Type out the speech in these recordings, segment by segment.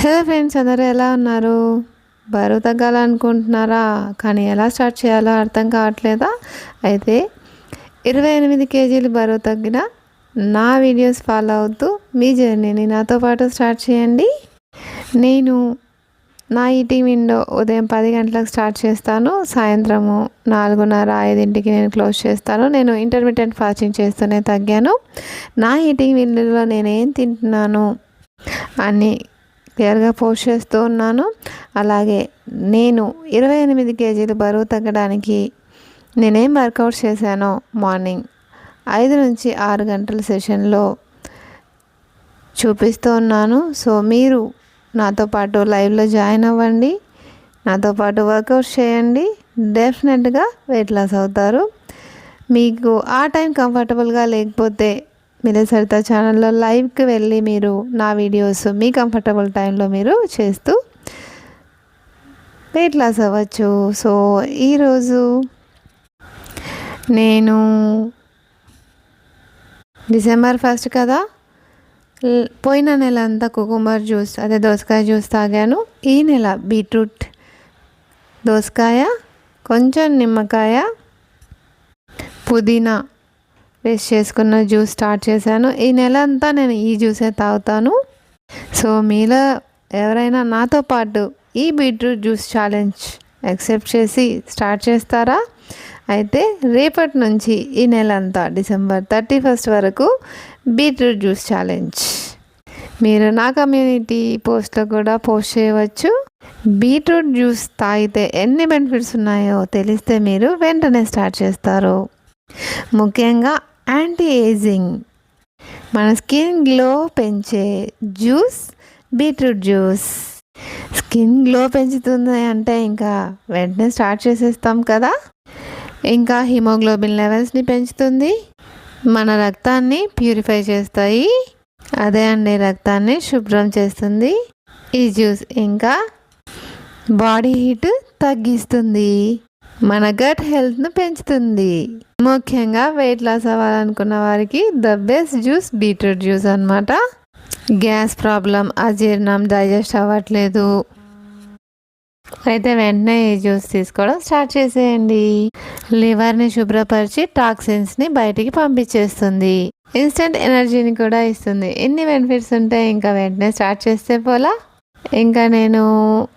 Hello friends అందరూ ఎలా ఉన్నారు? బరువు తగ్గాలనుకుంటున్నారా కానీ ఎలా స్టార్ట్ చేయాలో అర్థం కావట్లేదా? అయితే ఇరవై ఎనిమిది కేజీలు బరువు తగ్గిన నా వీడియోస్ ఫాలో అవుతూ మీ జర్నీని నాతో పాటు స్టార్ట్ చేయండి. నేను నా ఈటింగ్ విండో ఉదయం పది గంటలకు స్టార్ట్ చేస్తాను. సాయంత్రము నాలుగున్నర ఐదింటికి నేను క్లోజ్ చేస్తాను. నేను ఇంటర్మీడియట్ ఫాస్టింగ్ చేస్తూనే తగ్గాను. నా ఈటింగ్ విండోలో నేనేం తింటున్నాను అని క్లియర్గా పోస్ట్ చేస్తూ ఉన్నాను. అలాగే నేను ఇరవై ఎనిమిది కేజీలు బరువు తగ్గడానికి నేనేం వర్కౌట్ చేశానో మార్నింగ్ ఐదు నుంచి ఆరు గంటల సెషన్లో చూపిస్తూ ఉన్నాను. సో మీరు నాతో పాటు లైవ్లో జాయిన్ అవ్వండి. నాతో పాటు వర్కౌట్ చేయండి. డెఫినెట్గా వెయిట్ లాస్ అవుతారు. మీకు ఆ టైం కంఫర్టబుల్గా లేకపోతే మీరు సరిత ఛానల్లో లైవ్కి వెళ్ళి మీరు నా వీడియోస్ మీ కంఫర్టబుల్ టైంలో మీరు చేస్తూ వెయిట్ లాస్ అవ్వచ్చు. సో ఈరోజు నేను డిసెంబర్ ఫస్ట్ కదా? పోయిన నెల అంతా కుకుంబర్ జ్యూస్ అదే దోసకాయ జ్యూస్ తాగాను. ఈ నెల బీట్రూట్ దోసకాయ కొంచెం నిమ్మకాయ పుదీనా వేస్ట్ చేసుకున్న జ్యూస్ స్టార్ట్ చేశాను. ఈ నెల అంతా నేను ఈ జ్యూసే తాగుతాను. సో మీలో ఎవరైనా నాతో పాటు ఈ బీట్రూట్ జ్యూస్ ఛాలెంజ్ యాక్సెప్ట్ చేసి స్టార్ట్ చేస్తారా? అయితే రేపటి నుంచి ఈ నెల అంతా డిసెంబర్ థర్టీ ఫస్ట్ వరకు బీట్రూట్ జ్యూస్ ఛాలెంజ్. మీరు నా కమ్యూనిటీ పోస్ట్లో కూడా పోస్ట్ చేయవచ్చు. బీట్రూట్ జ్యూస్ తాగితే ఎన్ని బెనిఫిట్స్ ఉన్నాయో తెలిస్తే మీరు వెంటనే స్టార్ట్ చేస్తారు. ముఖ్యంగా యాంటీ ఏజింగ్ మన స్కిన్ గ్లో పెంచే juice beetroot juice skin glow పెంచుతుంది అంటే ఇంకా వెంటనే స్టార్ట్ చేసేస్తాం కదా. ఇంకా హిమోగ్లోబిన్ లెవెల్స్ని పెంచుతుంది. మన రక్తాన్ని ప్యూరిఫై చేస్తాయి. అదే అండి రక్తాన్ని శుభ్రం చేస్తుంది. ఈ జ్యూస్ ఇంకా బాడీ హీట్ తగ్గిస్తుంది. మన గట్ హెల్త్ను పెంచుతుంది. ముఖ్యంగా వెయిట్ లాస్ అవ్వాలనుకున్న వారికి the best juice beetroot juice అనమాట గ్యాస్ ప్రాబ్లం అజీర్ణం డైజెస్ట్ అవ్వట్లేదు. అయితే వెంటనే ఈ జ్యూస్ తీసుకోవడం స్టార్ట్ చేసేయండి. లివర్ని శుభ్రపరిచి టాక్సిన్స్ని బయటికి పంపించేస్తుంది. ఇన్స్టెంట్ ఎనర్జీని కూడా ఇస్తుంది. ఎన్ని బెనిఫిట్స్ ఉంటాయి ఇంకా వెంటనే స్టార్ట్ చేస్తే పోలా? ఇంకా నేను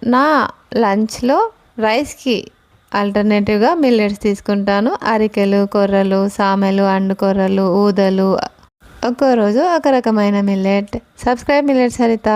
నా లంచ్లో రైస్కి ఆల్టర్నేటివ్గా మిల్లెట్స్ తీసుకుంటాను. అరికెలు కొర్రలు సామెలు అండు కొర్రలు ఊదలు. ఒక్కో రోజు ఒక రకమైన మిల్లెట్ సబ్స్క్రైబ్ మిల్లెట్ సరిత